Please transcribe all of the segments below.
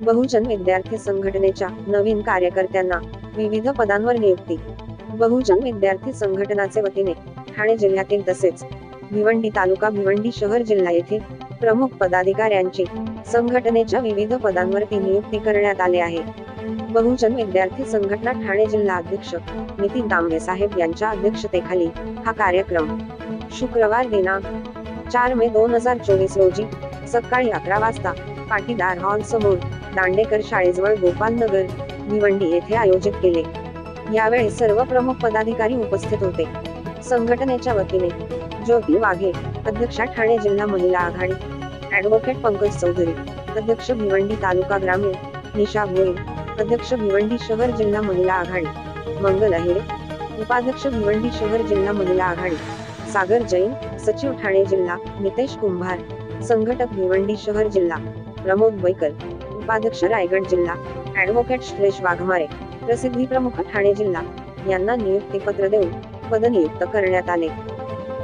बहुजन विद्यार्थी संघटनेच्या नवीन कार्यकर्त्यांना विविध पदांवर नियुक्ती. बहुजन विद्यार्थी संघटनाचे वतीने ठाणे जिल्ह्यातील तसेच भिवंडी तालुका भिवंडी शहर जिल्हा येथे प्रमुख पदाधिकाऱ्यांची संघटनेच्या विविध पदांवरती नियुक्ती करण्यात आले आहे. बहुजन विद्यार्थी संघटना ठाणे जिल्हा अध्यक्ष नितीन तांबे साहेब यांच्या अध्यक्षतेखाली हा कार्यक्रम शुक्रवार दिनांक चार मे दोन हजार चोवीस रोजी सकाळी अकरा वाजता पाटीदार हॉल समोर दांडेकर शाळेजवळ गोपालनगर भिवंडी येथे आयोजित केले. यावेळी सर्व प्रमुख पदाधिकारी उपस्थित होते. संघटनेच्या वतीने ज्योती वाघे अध्यक्षा ठाणे जिल्हा महिला आघाडी ऍडव्होकेट पंकज चौधरी अध्यक्ष भिवंडी तालुका ग्रामीण निशा भोळे अध्यक्ष भिवंडी शहर जिल्हा महिला आघाडी मंगल अहिरे उपाध्यक्ष भिवंडी शहर जिल्हा महिला आघाडी सागर जैन सचिव ठाणे जिल्हा नितेश कुंभार संघटक भिवंडी शहर जिल्हा प्रमोद बैकर उपाध्यक्ष रायगड जिल्हा ऍडव्होकेट श्रेष वाघमारे प्रसिद्धी प्रमुख ठाणे जिल्हा यांना नियुक्तीपत्र देऊन पदनियुक्त करण्यात आले.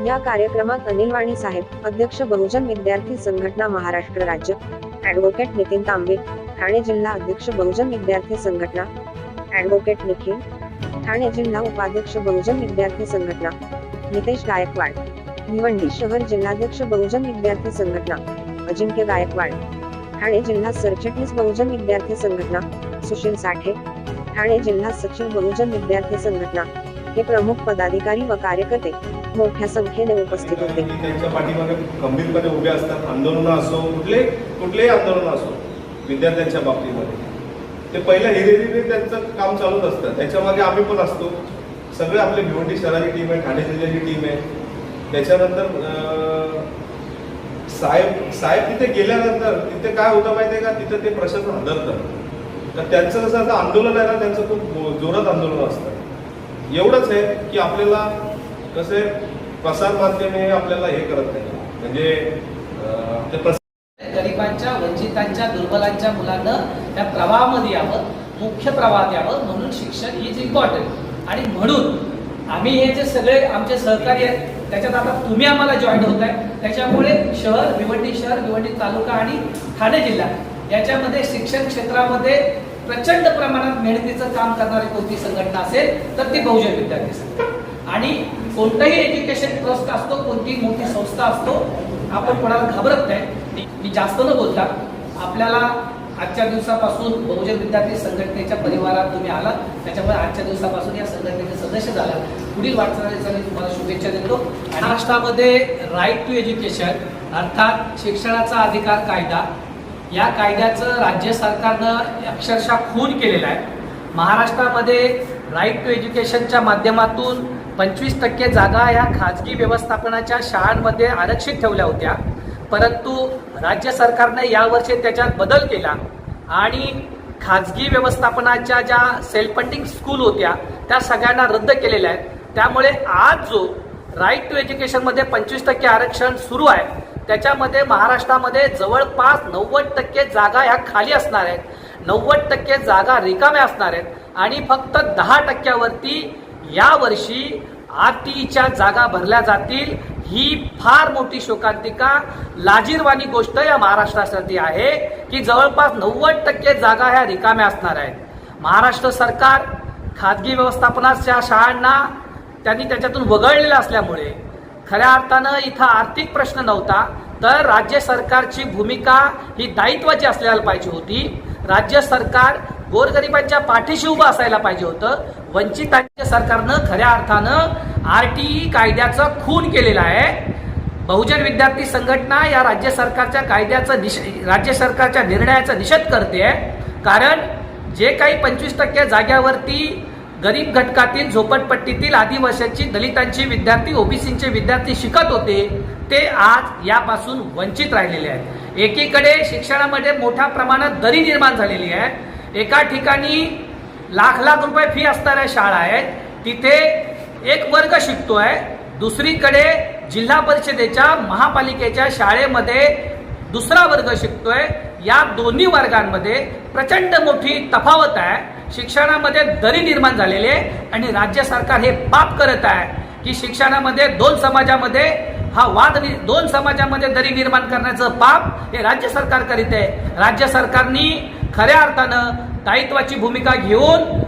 या कार्यक्रमात अनिल वाणी साहेब अध्यक्ष बहुजन विद्यार्थी संघटना महाराष्ट्र राज्य ऍडव्होकेट नितीन तांबे ठाणे जिल्हा अध्यक्ष बहुजन विद्यार्थी संघटना ऍडव्होकेट निखिल ठाणे जिल्हा उपाध्यक्ष बहुजन विद्यार्थी संघटना नितेश गायकवाड भिवंडी शहर जिल्हाध्यक्ष बहुजन विद्यार्थी संघटना अजिंक्य गायकवाड ठाणे जिल्हा सरचिटणीस बहुजन विद्यार्थी संघटना सुशील साठे ठाणे जिल्हा सचिव बहुजन विद्यार्थी संघटना हे प्रमुख पदाधिकारी व कार्यकर्ते मोठ्या संख्येने उपस्थित होते. त्यांच्या पाठीमागे गंभीरपणे उभे असतात. आंदोलन असो कुठले कुठलेही आंदोलन असो विद्यार्थ्यांच्या बाबतीमध्ये. ते पहिल्या हिरेरीने त्यांचं काम चालूच असतं. त्याच्यामागे आम्ही पण असतो. सगळे आपले भिवंडी शहराची टीम आहे ठाणे जिल्ह्याची टीम आहे. त्याच्यानंतर साहेब साहेब तिथे गेल्यानंतर तिथे काय होतं माहितीये का? तिथे ते प्रशासन हदरतं तर त्यांचं कसं आता आंदोलन आहे ना त्यांचं खूप जोरात आंदोलन असतं. एवढंच आहे की आपल्याला कसं आहे प्रसार माध्यमे आपल्याला हे करत नाही म्हणजे अं, गरिबांच्या वंचितांच्या दुर्बलांच्या मुलांना त्या प्रवाहामध्ये यावं मुख्य प्रवाहात यावं म्हणून शिक्षण इज इम्पॉर्टंट आणि म्हणून आम्ही हे जे सगळे आमचे सहकारी आहेत त्याच्यात आता तुम्ही आम्हाला जॉईन होत आहे त्याच्यामुळे शहर भिवंडी शहर भिवंडी तालुका आणि ठाणे जिल्हा याच्यामध्ये शिक्षण क्षेत्रामध्ये प्रचंड प्रमाणात मेहनतीचं काम करणारी कोणती संघटना असेल तर ती बहुजन विद्यार्थी संघटना आणि कोणतंही एज्युकेशन ट्रस्ट असतो कोणती मोठी संस्था असतो आपण कोणाला घाबरत नाही. मी- मी जास्त न बोलता आपल्याला आजच्या दिवसापासून बहुजन विद्यार्थी संघटनेच्या परिवारात तुम्ही आलात. त्याच्यामुळे आजच्या दिवसापासून या संघटनेचे सदस्य झाला. पुढील वाटचालीचा मी तुम्हाला शुभेच्छा देतो. महाराष्ट्रामध्ये राईट टू एज्युकेशन अर्थात शिक्षणाचा अधिकार कायदा या कायद्याचं राज्य सरकारनं अक्षरशः खून केलेला आहे. महाराष्ट्रामध्ये राईट टू एज्युकेशनच्या माध्यमातून पंचवीस टक्के जागा ह्या खाजगी व्यवस्थापनाच्या शाळांमध्ये आरक्षित ठेवल्या होत्या. परंतु राज्य सरकारने यावर्षी त्याच्यात बदल केला. आणि खाजगी व्यवस्थापनाच्या ज्या सेल्फ फंडिंग स्कूल होत्या त्या सगळ्यांना रद्द केलेल्या आहेत. त्यामुळे आज जो राईट टू एज्युकेशनमध्ये पंचवीस टक्के आरक्षण सुरू आहे त्याच्यामध्ये महाराष्ट्रामध्ये जवळपास नव्वद टक्के जागा ह्या खाली असणार आहेत. नव्वद टक्के जागा रिकाम्या असणार आहेत. आणि फक्त दहा टक्क्यावरती यावर्षी आर जागा भरल्या जातील. ही फार मोठी शोकांतिका लाजीरवाणी गोष्ट या महाराष्ट्रासाठी आहे की जवळपास नव्वद टक्के जागा ह्या रिकाम्या असणार आहेत. महाराष्ट्र सरकार खाजगी व्यवस्थापनाच्या शाळांना त्यांनी त्याच्यातून वगळलेलं असल्यामुळे खऱ्या अर्थानं इथं आर्थिक प्रश्न नव्हता तर राज्य सरकारची भूमिका ही दायित्वाची असल्याला पाहिजे होती. राज्य सरकार गोरगरिबांच्या पाठीशी उभं असायला पाहिजे होतं. वंचितांच्या सरकारनं खऱ्या अर्थानं आर टी ई कायद्याचा खून केलेला आहे. बहुजन विद्यार्थी संघटना या राज्य सरकारच्या कायद्याचा निष राज्य सरकारच्या निर्णयाचा निषेध करते. कारण जे काही पंचवीस टक्के जाग्यावरती गरीब घटकातील झोपडपट्टीतील आदिवासींची दलितांची विद्यार्थी ओबीसीचे विद्यार्थी शिकत होते ते आज यापासून वंचित राहिलेले आहेत. एकीकडे शिक्षणामध्ये मोठ्या प्रमाणात दरी निर्माण झालेली आहे. एका ठिकाणी लाख लाख रुपये फी असणाऱ्या शाळा आहेत. तिथे एक वर्ग शिकतोय. दुसरीकडे जिल्हा परिषदेच्या महापालिकेच्या शाळेमध्ये दुसरा वर्ग शिकतोय. या दोन्ही वर्गांमध्ये प्रचंड मोठी तफावत आहे. शिक्षणामध्ये दरी निर्माण झालेली आहे आणि राज्य सरकार हे पाप करत आहे की शिक्षणामध्ये दोन समाजामध्ये हा वाद नि- दोन समाजामध्ये दरी निर्माण करण्याचं पाप हे राज्य सरकार करीत आहे. राज्य सरकारनी खऱ्या अर्थानं दायित्वाची भूमिका घेऊन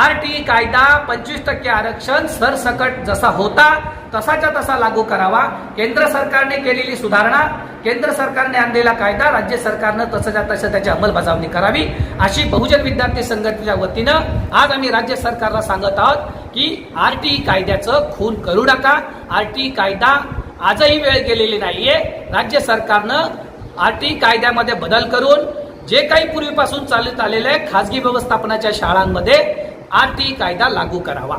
आर टी कायदा पंचवीस टक्के आरक्षण सरसकट जसा होता तसाच्या तसा लागू करावा. केंद्र सरकारने केलेली सुधारणा केंद्र सरकारने आणलेला कायदा राज्य सरकारनं तसंच्या तसं त्याची अंमलबजावणी करावी. अशी बहुजन विद्यार्थी संघटनेच्या वतीनं आज आम्ही राज्य सरकारला सांगत आहोत की आर टी कायद्याचं खून करू नका. आर टी कायदा आजही वेळ गेलेली नाहीये. राज्य सरकारनं आर टी कायद्यामध्ये बदल करून जे काही पूर्वीपासून चालत आलेलं आहे खाजगी व्यवस्थापनाच्या शाळांमध्ये आर टी कायदा लागू करावा.